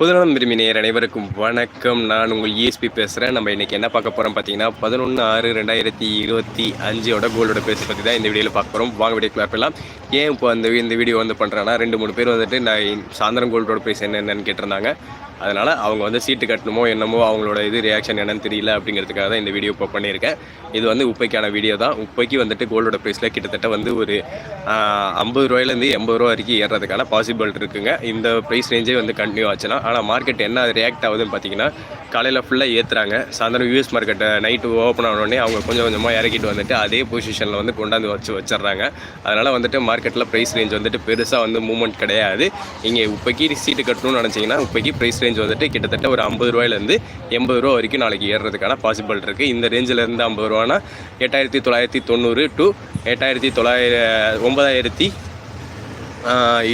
புதுநலம் விரும்பி நேர் அனைவருக்கும் வணக்கம். நான் உங்கள் இஎஸ்பி பேசுகிறேன் நம்ம இன்றைக்கி என்ன பார்க்க போகிறோம் பார்த்தீங்கன்னா பதினொன்று ஆறு ரெண்டாயிரத்தி இருபத்தி அஞ்சோட கோல்டோட பேஸ் பற்றி தான் இந்த வீடியோவில் பார்க்க போகிறோம் வாங்க வீடியோ பார்க்கலாம் ஏன் இப்போ அந்த இந்த வீடியோ வந்து பண்ணுறேன்னா ரெண்டு மூணு பேர் வந்துட்டு நான் சாயந்தரம் கோல்டோட ப்ரைஸ் என்னென்னு கேட்டிருந்தாங்க. அதனால் அவங்க வந்து சீட்டு கட்டணுமோ என்னமோ அவங்களோட இது ரியாக்ஷன் என்னன்னு தெரியல அப்படிங்கிறதுக்காக தான் இந்த வீடியோ இப்போ பண்ணியிருக்கேன். இது வந்து உப்பைக்கான வீடியோ தான். உப்பைக்கு வந்துட்டு கோல்டோட ப்ரைஸில் கிட்டத்தட்ட வந்து ஒரு ஐம்பது ரூபாயிலேருந்து எண்பது ரூபா வரைக்கும் ஏறுறதுக்கான பாசிபிள் இருக்குங்க. இந்த ப்ரைஸ் ரேஞ்சே வந்து கண்டினியூ ஆச்சுன்னா ஆனால் மார்க்கெட் என்ன ரியாக்ட் ஆகுதுன்னு பார்த்தீங்கன்னா காலையில் ஃபுல்லாக ஏற்றுறாங்க சாயந்தரம் யூஎஸ் மார்க்கெட்டை நைட்டு ஓப்பன் ஆனோடனே அவங்க கொஞ்சம் கொஞ்சமாக இறக்கிட்டு வந்துட்டு அதே பொசிஷனில் வந்து கொண்டாந்து வச்சு வச்சிடுறாங்க. அதனால் வந்துட்டு மார்க்கெட்டில் ப்ரைஸ் ரேஞ்ச் வந்துட்டு பெருசாக வந்து மூவ்மெண்ட் கிடையாது. இங்கே உப்பைக்கு சீட்டு கட்டணும்னு நினச்சிங்கன்னா இப்போக்கி ப்ரைஸ் ரேஞ்ச் வந்துட்டு கிட்டத்தட்ட ஒரு ஐம்பது ரூபாயிலேருந்து எண்பது ரூபா வரைக்கும் நாளைக்கு ஏறுறதுக்கான பாசிபிள் இருக்குது இந்த ரேஞ்சில் இருந்து ஐம்பது ரூபானா எட்டாயிரத்தி தொள்ளாயிரத்தி தொண்ணூறு டு எட்டாயிரத்தி தொள்ளாயிர ஒன்பதாயிரத்தி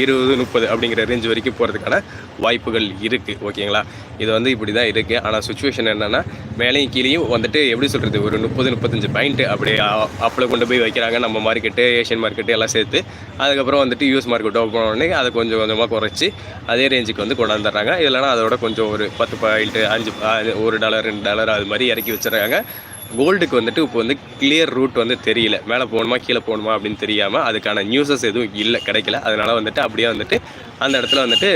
இருபது முப்பது அப்படிங்கிற ரேஞ்ச் வரைக்கும் போகிறதுக்கான வாய்ப்புகள் இருக்குது ஓகேங்களா? இது வந்து இப்படி தான் இருக்குது ஆனால் சுச்சுவேஷன் என்னென்னா மேலேயும் கீழேயும் வந்துட்டு எப்படி சொல்கிறது ஒரு முப்பது முப்பத்தஞ்சு பாயிண்ட்டு அப்படியே அப்பில் கொண்டு போய் வைக்கிறாங்க. நம்ம மார்க்கெட்டு ஏஷியன் மார்க்கெட்டு எல்லாம் சேர்த்து. அதுக்கப்புறம் வந்துட்டு யூஎஸ் மார்க்கெட் ஓப்பன் உடனே அதை கொஞ்சம் கொஞ்சமாக குறைச்சி அதே ரேஞ்சுக்கு வந்து கொண்டாந்துடுறாங்க இல்லைனா அதோட கொஞ்சம் ஒரு பத்து பாயிண்ட்டு அஞ்சு பா- ஒரு டாலர் ரெண்டு டாலர் அது மாதிரி இறக்கி வச்சுருக்காங்க கோல்டுக்கு வந்துட்டு இப்போ வந்து கிளியர் ரூட் வந்து தெரியல. மேலே போகணுமா கீழே போகணுமா அப்படின்னு தெரியாமல் அதுக்கான நியூஸஸ் எதுவும் இல்லை கிடைக்கல. அதனால் வந்துட்டு அப்படியே வந்துட்டு அந்த இடத்துல வந்துட்டு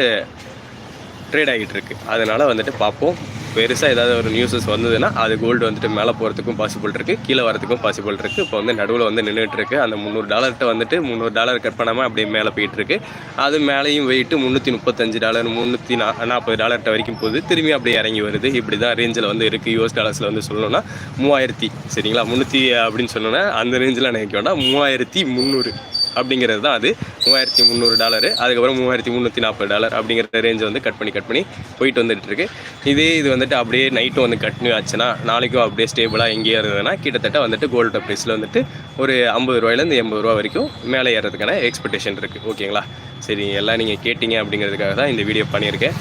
ட்ரேட் ஆகிட்டு இருக்கு. அதனால் வந்துட்டு பார்ப்போம். பெருசாக ஏதாவது ஒரு நியூஸஸ் வந்ததுன்னா அது கோல்டு வந்துட்டு மேலே போகிறதுக்கும் பாசிபிள் இருக்குது கீழே வரதுக்கும் பாசிபிள் இருக்குது இப்போ வந்து நடுவில் வந்து நின்றுட்டு இருக்கு. அந்த முந்நூறு டாலர்கிட்ட வந்துட்டு முந்நூறு டாலர் கட் பண்ணாமல் அப்படியே மேலே போயிட்டு இருக்கு. அது மேலேயும் வெயிட்டு முந்நூற்றி முப்பத்தஞ்சு டாலர் முந்நூற்றி நா நாற்பது டாலர்கிட்ட வரைக்கும் போகுது. திரும்பி அப்படியே இறங்கி வருது. இப்படி தான் ரேஞ்சில் வந்து இருக்குது யூஎஸ் டாலர்ஸில் வந்து சொல்லணும்னா மூவாயிரத்தி சரிங்களா? முந்நூற்றி அப்படின்னு சொன்னோன்னா அந்த ரேஞ்சில் நினைக்க வேண்டாம். மூவாயிரத்தி முந்நூறு. அப்படிங்கிறது தான் அது. மூவாயிரத்தி முந்நூறு டாலரு அதுக்கப்புறம் மூவாயிரத்தி முந்நூற்றி நாற்பது டாலர் அப்படிங்கிற ரேஞ்சை வந்து கட் பண்ணி கட் பண்ணி போயிட்டு வந்துட்டு இருக்கு. இதே இது வந்துட்டு அப்படியே நைட்டும் வந்து கண்டினியூ ஆச்சுன்னா நாளைக்கும் அப்படியே ஸ்டேபிளாக எங்கேயே இருந்ததுன்னா கிட்டத்தட்ட வந்துட்டு கோல்டு ப்ரைஸில் வந்துட்டு ஒரு ஐம்பது ரூபாயிலேருந்து எண்பது ரூபா வரைக்கும் மேலே ஏறதுக்கான எக்ஸ்பெக்டேஷன் இருக்குது ஓகேங்களா சரி எல்லாம் நீங்கள் கேட்டிங்க அப்படிங்கிறதுக்காக தான் இந்த வீடியோ பண்ணியிருக்கேன்.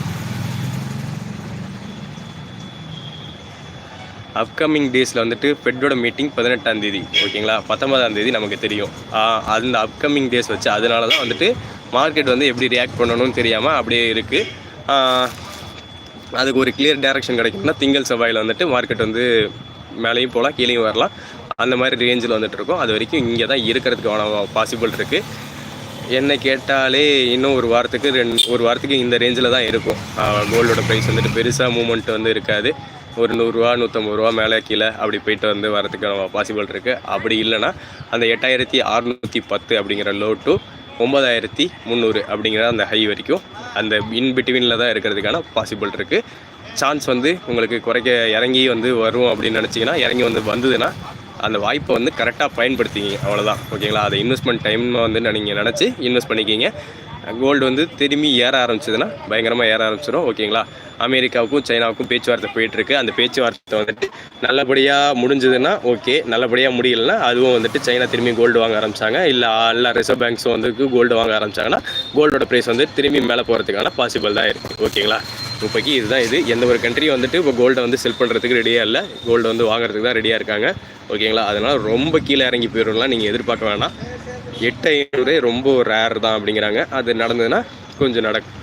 அப்கமிங் டேஸில் வந்துட்டு ஃபெட்டோட மீட்டிங் பதினெட்டாம் தேதி ஓகேங்களா? பத்தொன்பதாம் தேதி நமக்கு தெரியும். அந்த அப்கமிங் டேஸ் வச்சு அதனால தான் வந்துட்டு மார்க்கெட் வந்து எப்படி ரியாக்ட் பண்ணணும்னு தெரியாமல் அப்படியே இருக்குது அதுக்கு ஒரு கிளியர் டேரக்ஷன் கிடைக்கும்னா திங்கள் செவ்வாயில் வந்துட்டு மார்க்கெட் வந்து மேலேயும் போகலாம் கீழேயும் வரலாம். அந்த மாதிரி ரேஞ்சில் வந்துட்டு இருக்கோம். அது வரைக்கும் இங்கே தான் இருக்கிறதுக்கான பாசிபிள் இருக்குது என்னை கேட்டாலே இன்னும் ஒரு வாரத்துக்கு ரெண்டு ஒரு வாரத்துக்கு இந்த ரேஞ்சில் தான் இருக்கும். கோல்டோட ப்ரைஸ் வந்துட்டு பெருசாக மூமெண்ட் வந்து இருக்காது. ஒரு நூறுரூவா நூற்றம்பது ரூபா மேலே கீழே அப்படி போயிட்டு வந்து வரதுக்கு நம்ம பாசிபிள் இருக்குது அப்படி இல்லைன்னா அந்த எட்டாயிரத்தி அறநூற்றி பத்து அப்படிங்கிற லோ டு ஒம்பதாயிரத்தி முந்நூறு அப்படிங்கிற அந்த ஹை வரைக்கும் அந்த இன் பிட்வீனில் தான் இருக்கிறதுக்கான பாசிபிள் இருக்குது சான்ஸ் வந்து உங்களுக்கு குறைக்க இறங்கி வந்து வரும் அப்படின்னு நினச்சிங்கன்னா இறங்கி வந்து வந்ததுன்னா அந்த வாய்ப்பை வந்து கரெக்டாக பயன்படுத்திக்கிங்க. அவ்வளோதான் ஓகேங்களா அதை இன்வெஸ்ட்மெண்ட் டைம் வந்து நீங்கள் நினச்சி இன்வெஸ்ட் பண்ணிக்கிங்க. கோல்டு வந்து திரும்பி ஏற ஆரம்பிச்சதுன்னா பயங்கரமாக ஏற ஆரம்பிச்சிடும் ஓகேங்களா அமெரிக்காவுக்கும் சைனாவுக்கும் பேச்சுவார்த்தை போயிட்டுருக்கு. அந்த பேச்சுவார்த்தை வந்துட்டு நல்லபடியாக முடிஞ்சதுன்னா ஓகே. நல்லபடியாக முடியலன்னா அதுவும் வந்துட்டு சைனா திரும்பி கோல்டு வாங்க ஆரம்பிச்சாங்க. இல்லை எல்லா ரிசர்வ் பேங்க்ஸும் வந்து கோல்டு வாங்க ஆரம்பிச்சாங்கன்னா கோல்டோட ப்ரைஸ் வந்து திரும்பி மேலே போகிறதுக்கான பாசிபிள் தான் இருக்குது ஓகேங்களா இப்போக்கி இதுதான் இது. எந்த ஒரு கண்ட்ரியும் வந்துட்டு இப்போ கோல்டை வந்து செல் பண்ணுறதுக்கு ரெடியாக இல்லை. கோல்டு வந்து வாங்குறதுக்கு தான் ரெடியாக இருக்காங்க. ஓகேங்களா அதனால் ரொம்ப கீழே இறங்கி போயிடும்லாம் நீங்கள் எதிர்பார்க்க வேணாம். எட்டு ஐநூறு ரொம்ப ரேர் தான் அப்படிங்கிறாங்க. அது நடந்ததுன்னா கொஞ்சம் நடக்கும்.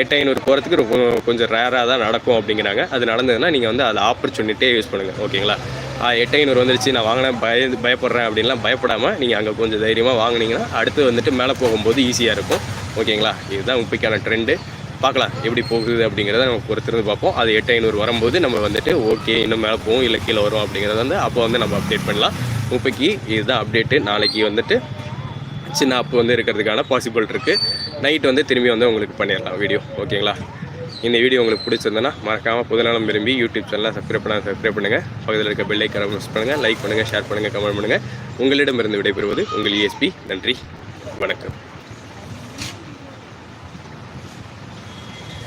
எட்டு ஐநூறு போகிறதுக்கு ரொம்ப கொஞ்சம் ரேராக தான் நடக்கும் அப்படிங்கிறாங்க. அது நடந்ததுன்னா நீங்கள் வந்து அதை ஆப்பர்ச்சுனிட்டியே யூஸ் பண்ணுங்கள் ஓகேங்களா? ஆ, எட்டு ஐநூறு வந்துருச்சு நான் வாங்கினேன் பய பயப்படுறேன் அப்படின்லாம் பயப்படாமல் நீங்கள் அங்கே கொஞ்சம் தைரியமாக வாங்குனீங்கன்னா அடுத்து வந்துட்டு மேலே போகும்போது ஈஸியாக இருக்கும். ஓகேங்களா? இதுதான் இப்போக்கான ட்ரெண்டு பார்க்கலாம் எப்படி போகுது அப்படிங்கிறத நம்ம பொறுத்திருந்து பார்ப்போம். அது எட்டு ஐநூறு வரும்போது நம்ம வந்துட்டு ஓகே இன்னும் மேலே போகும் இல்லை கீழே வரும் அப்படிங்கிறத வந்து அப்போ வந்து நம்ம அப்டேட் பண்ணலாம். இப்போக்கி இதுதான் அப்டேட்டு நாளைக்கு வந்துட்டு சின்ன அப்பு வந்து இருக்கிறதுக்கான பாசிபிள் இருக்குது நைட் வந்து திரும்பி வந்து உங்களுக்கு பண்ணிடலாம் வீடியோ ஓகேங்களா? இந்த வீடியோ உங்களுக்கு பிடிச்சிருந்தனா மறக்காமல் புதுநலம் விரும்பி யூடியூப் சேனலாக சப்ஸ்கிரைப் பண்ண சப்ஸ்கிரைப் பண்ணுங்கள் பக்கத்தில் இருக்க பெல் ஐக்கனை ப்ரெஸ் பண்ணுங்கள் லைக் பண்ணுங்கள் ஷேர் பண்ணுங்கள் கமெண்ட் பண்ணுங்கள் உங்களிடமிருந்து விடைபெறுவது உங்கள் இஎஸ்பி நன்றி வணக்கம்.